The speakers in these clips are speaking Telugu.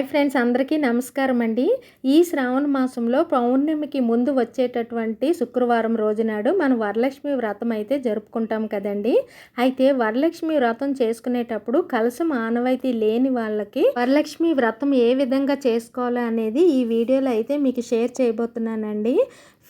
హాయ్ ఫ్రెండ్స్ అందరికీ నమస్కారం అండి. ఈ శ్రావణ మాసంలో పౌర్ణమికి ముందు వచ్చేటటువంటి శుక్రవారం రోజునాడు మనం వరలక్ష్మి వ్రతం అయితే జరుపుకుంటాం కదండి. అయితే వరలక్ష్మి వ్రతం చేసుకునేటప్పుడు కలసం ఆనవాయితీ లేని వాళ్ళకి వరలక్ష్మి వ్రతం ఏ విధంగా చేసుకోవాలి అనేది ఈ వీడియోలో అయితే మీకు షేర్ చేయబోతున్నానండి.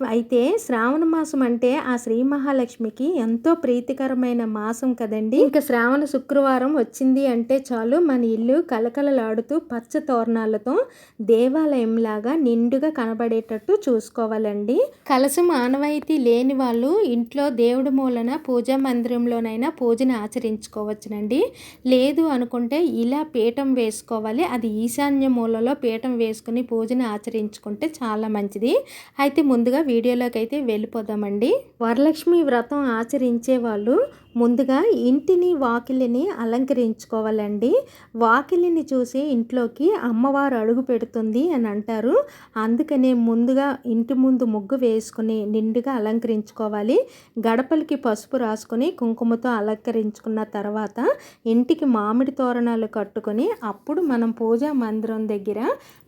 అయితే శ్రావణ మాసం అంటే ఆ శ్రీ మహాలక్ష్మికి ఎంతో ప్రీతికరమైన మాసం కదండి. ఇంకా శ్రావణ శుక్రవారం వచ్చింది అంటే చాలు మన ఇల్లు కలకలలాడుతూ పచ్చ తోరణాలతో దేవాలయంలాగా నిండుగా కనబడేటట్టు చూసుకోవాలండి. కలసం ఆనవాయితీ లేని వాళ్ళు ఇంట్లో దేవుడి మూలన పూజా మందిరంలోనైనా పూజను ఆచరించుకోవచ్చునండి. లేదు అనుకుంటే ఇలా పీఠం వేసుకోవాలి అది ఈశాన్య మూలలో పీఠం వేసుకుని పూజను ఆచరించుకుంటే చాలా మంచిది. అయితే ముందుగా వీడియోలోకి అయితే వెళ్ళిపోదామండి. వరలక్ష్మి వ్రతం ఆచరించే వాళ్ళు ముందుగా ఇంటిని వాకిలిని అలంకరించుకోవాలండి. వాకిలిని చూసి ఇంట్లోకి అమ్మవారు అడుగు పెడుతుంది అని అంటారు. అందుకనే ముందుగా ఇంటి ముందు ముగ్గు వేసుకుని నిండుగా అలంకరించుకోవాలి. గడపలకి పసుపు రాసుకొని కుంకుమతో అలంకరించుకున్న తర్వాత ఇంటికి మామిడి తోరణాలు కట్టుకొని అప్పుడు మనం పూజా మందిరం దగ్గర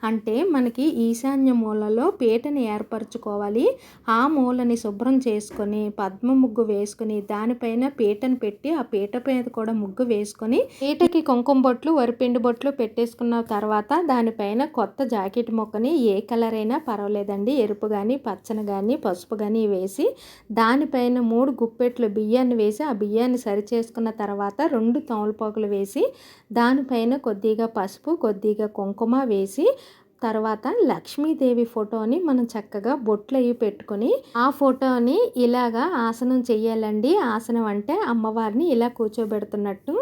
అంటే మనకి ఈశాన్య మూలలో పీటని ఏర్పరచుకోవాలి. ఆ మూలని శుభ్రం చేసుకొని పద్మ ముగ్గు వేసుకొని దానిపైన పీట పీటను పెట్టి ఆ పీట మీద కూడా ముగ్గు వేసుకొని పీటకి కుంకుమ బొట్లు వరిపిండి బొట్లు పెట్టేసుకున్న తర్వాత దానిపైన కొత్త జాకెట్ మొక్కని ఏ కలర్ అయినా పర్వాలేదండి. ఎరుపు కానీ పచ్చని కానీ పసుపు కానీ వేసి దానిపైన మూడు గుప్పెట్లు బియ్యాన్ని వేసి ఆ బియ్యాన్ని సరి చేసుకున్న తర్వాత రెండు తమలపాకులు వేసి దానిపైన కొద్దిగా పసుపు కొద్దిగా కుంకుమ వేసి తర్వాత లక్ష్మీదేవి ఫోటోని మనం చక్కగా బొట్లు అవి పెట్టుకొని ఆ ఫోటోని ఇలాగా ఆసనం చెయ్యాలండి. ఆసనం అంటే అమ్మవారిని ఇలా కూర్చోబెడుతున్నట్టు.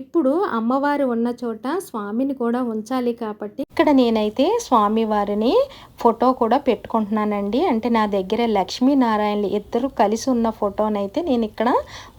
ఇప్పుడు అమ్మవారు ఉన్న చోట స్వామిని కూడా ఉంచాలి కాబట్టి ఇక్కడ నేనైతే స్వామివారిని ఫోటో కూడా పెట్టుకుంటున్నానండి. అంటే నా దగ్గర లక్ష్మీనారాయణలు ఇద్దరు కలిసి ఉన్న ఫోటోనైతే నేను ఇక్కడ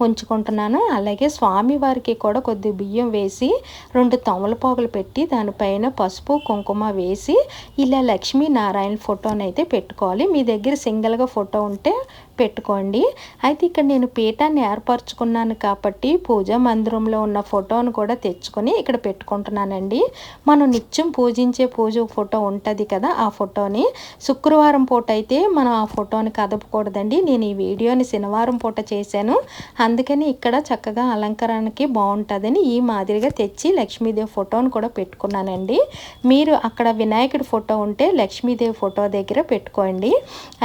ఉంచుకుంటున్నాను. అలాగే స్వామివారికి కూడా కొద్ది బియ్యం వేసి రెండు తమలపాకులు పెట్టి దానిపైన పసుపు కుంకుమ వేసి ఇలా లక్ష్మీనారాయణ ఫోటోని అయితే పెట్టుకోవాలి. మీ దగ్గర సింగిల్గా ఫోటో ఉంటే పెట్టుకోండి. అయితే ఇక్కడ నేను పీఠాన్ని ఏర్పరచుకున్నాను కాబట్టి పూజా మందిరంలో ఉన్న ఫోటోను కూడా తెచ్చుకొని ఇక్కడ పెట్టుకుంటున్నానండి. మనం నిత్యం పూజించే పూజ ఫోటో ఉంటుంది కదా ఆ ఫోటోని. శుక్రవారం పూట అయితే మనం ఆ ఫోటోని కదపకూడదండి. నేను ఈ వీడియోని శనివారం పూట చేశాను. అందుకని ఇక్కడ చక్కగా అలంకరణకి బాగుంటుందని ఈ మాదిరిగా తెచ్చి లక్ష్మీదేవి ఫోటోని కూడా పెట్టుకున్నానండి. మీరు అక్కడ వినాయక వినాయకుడి ఫోటో ఉంటే లక్ష్మీదేవి ఫోటో దగ్గర పెట్టుకోండి.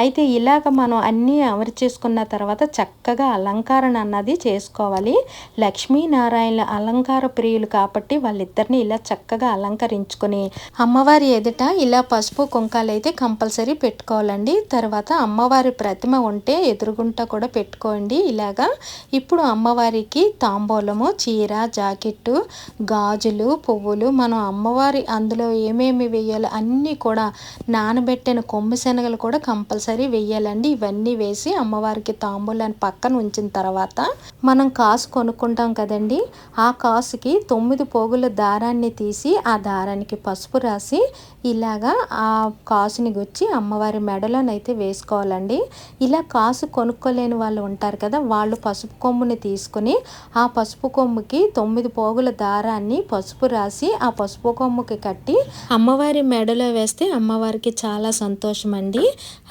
అయితే ఇలాగ మనం అన్నీ అమర్చేసుకున్న తర్వాత చక్కగా అలంకారణ అన్నది చేసుకోవాలి. లక్ష్మీనారాయణ అలంకార ప్రియులు కాబట్టి వాళ్ళిద్దరిని ఇలా చక్కగా అలంకరించుకొని అమ్మవారి ఎదుట ఇలా పసుపు కుంకాలు అయితే కంపల్సరీ పెట్టుకోవాలండి. తర్వాత అమ్మవారి ప్రతిమ ఉంటే ఎదురుగుంట కూడా పెట్టుకోండి. ఇలాగా ఇప్పుడు అమ్మవారికి తాంబూలము చీర జాకెట్టు గాజులు పువ్వులు మనం అమ్మవారి అందులో ఏమేమి వేయాలో అన్నీ కూడా నానబెట్టిన కొమ్మి శనగలు కూడా కంపల్సరీ వేయాలండి ఇవన్నీ వేసి అమ్మవారికి తాంబూలాన్ని పక్కన ఉంచిన తర్వాత మనం కాసు కొనుక్కుంటాం కదండి. ఆ కాసుకి తొమ్మిది పోగుల దారాన్ని తీసి ఆ దారానికి పసుపు రాసి ఇలాగా ఆ కాసుని గుచ్చి అమ్మవారి మెడలోనైతే వేసుకోవాలండి. ఇలా కాసు కొనుక్కోలేని వాళ్ళు ఉంటారు కదా వాళ్ళు పసుపు కొమ్ముని తీసుకుని ఆ పసుపు కొమ్ముకి తొమ్మిది పోగుల దారాన్ని పసుపు రాసి ఆ పసుపు కొమ్ముకి కట్టి అమ్మవారి మెడలో వేస్తే అమ్మవారికి చాలా సంతోషం అండి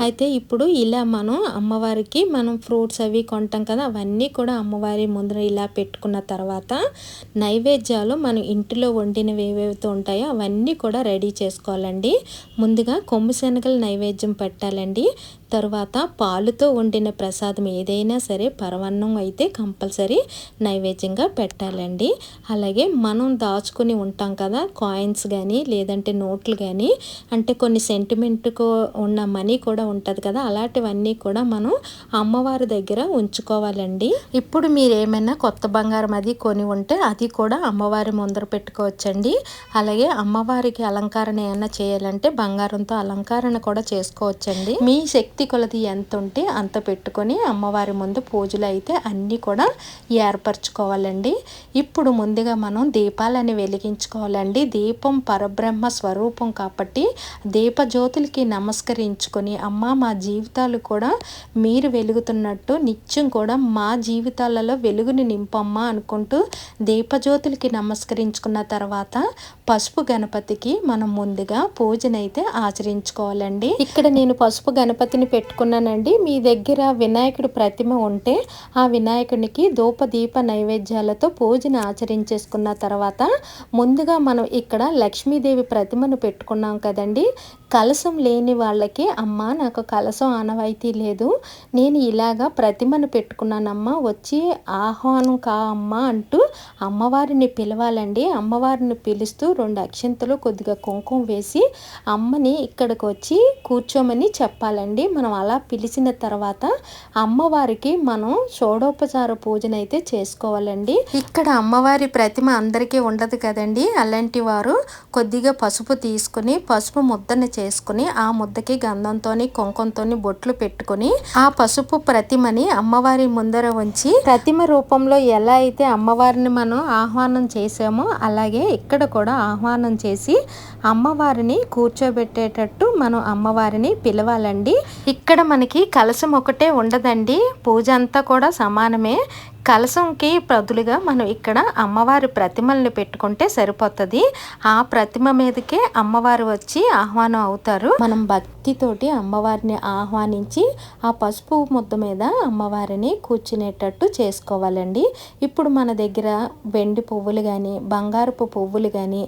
అయితే ఇప్పుడు ఇలా మనం అమ్మవారికి మనం ఫ్రూట్స్ అవి కొంటాం కదా అవన్నీ కూడా అమ్మవారి ముందర ఇలా పెట్టుకున్న తర్వాత నైవేద్యాలు మనం ఇంటిలో వండినవి ఏవేవితో ఉంటాయో అవన్నీ కూడా రెడీ చేసుకోవాలండి. ముందుగా కొమ్ము శనగలు నైవేద్యం పెట్టాలండి. తర్వాత పాలుతో వండిన ప్రసాదం ఏదైనా సరే పరవన్నం అయితే కంపల్సరీ నైవేద్యంగా పెట్టాలండి. అలాగే మనం దాచుకుని ఉంటాం కదా కాయిన్స్ కానీ లేదంటే నోట్లు కానీ అంటే కొన్ని సెంటిమెంట్కు ఉన్న మనీ కూడా ఉంటుంది కదా అలాంటివన్నీ కూడా మనం అమ్మవారి దగ్గర ఉంచుకోవాలండి. ఇప్పుడు మీరు ఏమైనా కొత్త బంగారం అది కొని ఉంటే అది కూడా అమ్మవారి ముందర పెట్టుకోవచ్చండి. అలాగే అమ్మవారికి అలంకరణ ఏమైనా చేయాలంటే బంగారంతో అలంకరణ కూడా చేసుకోవచ్చండి. మీ శక్తి కొలది ఎంత ఉంటే అంత పెట్టుకొని అమ్మవారి ముందు పూజలు అయితే అన్నీ కూడా ఏర్పరచుకోవాలండి. ఇప్పుడు ముందుగా మనం దీపాలని వెలిగించుకోవాలండి. దీపం పరబ్రహ్మ స్వరూపం కాబట్టి కాబట్టి దీపజ్యోతులకి నమస్కరించుకొని అమ్మ మా జీవితాలు కూడా మీరు వెలుగుతున్నట్టు నిత్యం కూడా మా జీవితాలలో వెలుగుని నింపమ్మా అనుకుంటూ దీపజ్యోతులకి నమస్కరించుకున్న తర్వాత పసుపు గణపతికి మనం ముందుగా పూజనైతే ఆచరించుకోవాలండి. ఇక్కడ నేను పసుపు గణపతిని పెట్టుకున్నానండి. మీ దగ్గర వినాయకుడు ప్రతిమ ఉంటే ఆ వినాయకునికి ధూప దీప నైవేద్యాలతో పూజను ఆచరించేసుకున్న తర్వాత ముందుగా మనం ఇక్కడ లక్ష్మీదేవి ప్రతిమను పెట్టుకున్నాం కదండి. కలసం లేని వాళ్ళకి అమ్మ నాకు కలసం ఆనవాయితీ లేదు. నేను ఇలాగా ప్రతిమను పెట్టుకున్నానమ్మ. వచ్చి ఆహ్వానం కా అమ్మ అంటూ అమ్మవారిని పిలవాలండి. అమ్మవారిని పిలుస్తూ రెండు అక్షంతలు కొద్దిగా కుంకుమ వేసి అమ్మని ఇక్కడికి వచ్చి కూర్చోమని చెప్పాలండి. మనం అలా పిలిచిన తర్వాత అమ్మవారికి మనం షోడోపచార పూజనైతే చేసుకోవాలండి. ఇక్కడ అమ్మవారి ప్రతిమ అందరికీ ఉండదు కదండి. అలాంటి వారు కొద్దిగా పసుపు తీసుకుని పసుపు ముద్దను చేసుకుని ఆ ముద్దకి గంధంతోని కుంకంతో బొట్లు పెట్టుకుని ఆ పసుపు ప్రతిమని అమ్మవారి ముందర ఉంచి ప్రతిమ రూపంలో ఎలా అయితే అమ్మవారిని మనం ఆహ్వానం చేసామో అలాగే ఇక్కడ కూడా ఆహ్వానం చేసి అమ్మవారిని కూర్చోబెట్టేటట్టు మనం అమ్మవారిని పిలవాలండి. ఇక్కడ మనకి కలసం ఒకటే ఉండదండి. పూజ అంతా కూడా సమానమే. కలసంకి బదులుగా మనం ఇక్కడ అమ్మవారి ప్రతిమల్ని పెట్టుకుంటే సరిపోతుంది. ఆ ప్రతిమ మీదకే అమ్మవారు వచ్చి ఆహ్వానం అవుతారు. మనం భక్తి భక్తితోటి అమ్మవారిని ఆహ్వానించి ఆ పసుపు ముద్ద మీద అమ్మవారిని కూర్చునేటట్టు చేసుకోవాలండి. ఇప్పుడు మన దగ్గర వెండి పువ్వులు కానీ బంగారపు పువ్వులు కానీ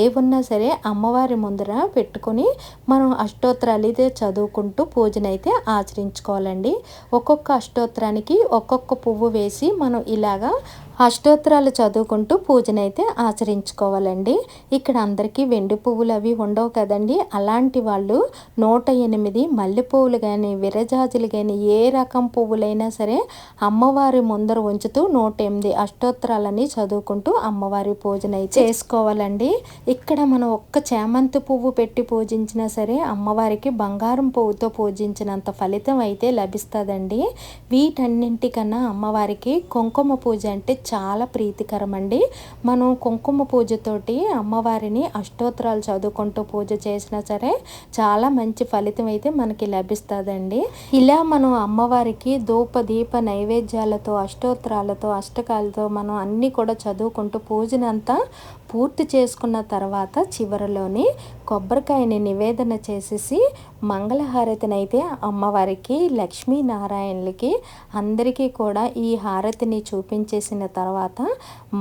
ఏవున్నా సరే అమ్మవారి ముందర పెట్టుకొని మనం అష్టోత్తరాలు అయితే చదువుకుంటూ పూజనైతే ఆచరించుకోవాలండి. ఒక్కొక్క అష్టోత్తరానికి ఒక్కొక్క పువ్వు వేసి మనం ఇలాగా అష్టోత్తరాలు చదువుకుంటూ పూజనైతే ఆచరించుకోవాలండి. ఇక్కడ అందరికీ వెండి పువ్వులు అవి ఉండవు కదండి. అలాంటి వాళ్ళు నూట ఎనిమిది మల్లె పువ్వులు కానీ విరజాజులు కానీ ఏ రకం పువ్వులైనా సరే అమ్మవారి ముందర ఉంచుతూ నూట ఎనిమిది అష్టోత్తరాలని చదువుకుంటూ అమ్మవారి పూజనైతే చేసుకోవాలండి. ఇక్కడ మనం ఒక్క చేమంతి పువ్వు పెట్టి పూజించినా సరే అమ్మవారికి బంగారం పువ్వుతో పూజించినంత ఫలితం అయితే లభిస్తుందండి. వీటన్నింటికన్నా అమ్మవారికి కుంకుమ పూజ అంటే చాలా ప్రీతికరం అండి మనం కుంకుమ పూజతోటి అమ్మవారిని అష్టోత్తరాలు చదువుకుంటూ పూజ చేసినా సరే చాలా మంచి ఫలితం అయితే మనకి లభిస్తుందండి. ఇలా మనం అమ్మవారికి ధూప దీప నైవేద్యాలతో అష్టోత్తరాలతో అష్టకాలతో మనం అన్నీ కూడా చదువుకుంటూ పూజనంతా పూర్తి చేసుకున్న తర్వాత చివరిలోని కొబ్బరికాయని నివేదన చేసేసి మంగళహారతినైతే అమ్మవారికి లక్ష్మీనారాయణులకి అందరికీ కూడా ఈ హారతిని చూపించేసిన తర్వాత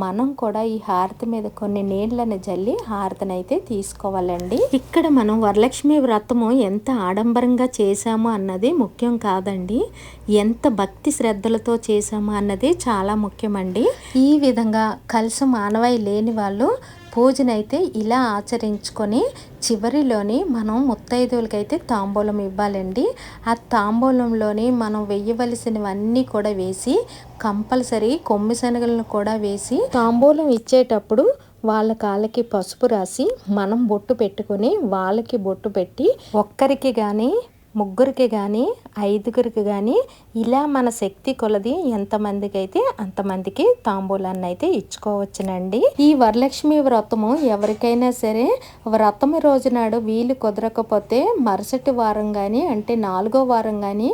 మనం కూడా ఈ హారతి మీద కొన్ని నీళ్ళని జల్లి హారతిని అయితే తీసుకోవాలండి. ఇక్కడ మనం వరలక్ష్మి వ్రతము ఎంత ఆడంబరంగా చేశాము అన్నది ముఖ్యం కాదండి. ఎంత భక్తి శ్రద్ధలతో చేశాము అన్నది చాలా ముఖ్యమండి. ఈ విధంగా కలిసి మానవాయి లేని వాళ్ళు పూజనైతే ఇలా ఆచరించుకొని చివరిలోని మనం ముత్తైదువులకైతే తాంబూలం ఇవ్వాలండి. ఆ తాంబూలంలోని మనం వెయ్యవలసినవన్నీ కూడా వేసి కంపల్సరీ కొమ్మి శనగలను కూడా వేసి తాంబూలం ఇచ్చేటప్పుడు వాళ్ళ కాళ్ళకి పసుపు రాసి మనం బొట్టు పెట్టుకొని వాళ్ళకి బొట్టు పెట్టి ఒక్కరికి కానీ ముగ్గురికి కానీ ఐదుగురికి కానీ ఇలా మన శక్తి కొలది ఎంతమందికి అయితే అంతమందికి తాంబూలాన్ని అయితే ఇచ్చుకోవచ్చునండి. ఈ వరలక్ష్మి వ్రతము ఎవరికైనా సరే వ్రతం రోజు నాడు వీలు కుదరకపోతే మరుసటి వారం కానీ అంటే నాలుగో వారం కానీ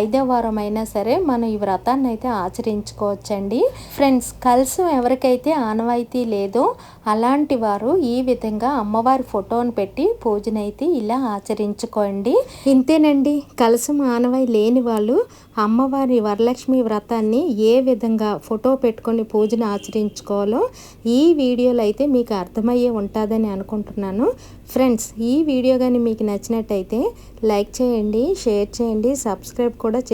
ఐదో వారం అయినా సరే మనం ఈ వ్రతాన్ని అయితే ఆచరించుకోవచ్చండి. ఫ్రెండ్స్ కలసం ఎవరికైతే ఆనవాయితీ లేదో అలాంటి వారు ఈ విధంగా అమ్మవారి ఫోటోని పెట్టి పూజనైతే ఇలా ఆచరించుకోండి. ఇంతేనండి కలసం ఆనవాయి లేని వాళ్ళు అమ్మవారి వరలక్ష్మి వ్రతాన్ని ఏ విధంగా ఫోటో పెట్టుకొని పూజను ఆచరించుకోవాలో ఈ వీడియోలో అయితే మీకు అర్థమయ్యే ఉంటుందని అనుకుంటున్నాను. ఫ్రెండ్స్ ఈ వీడియో కానీ మీకు నచ్చినట్టయితే లైక్ చేయండి షేర్ చేయండి సబ్స్క్రైబ్ కూడా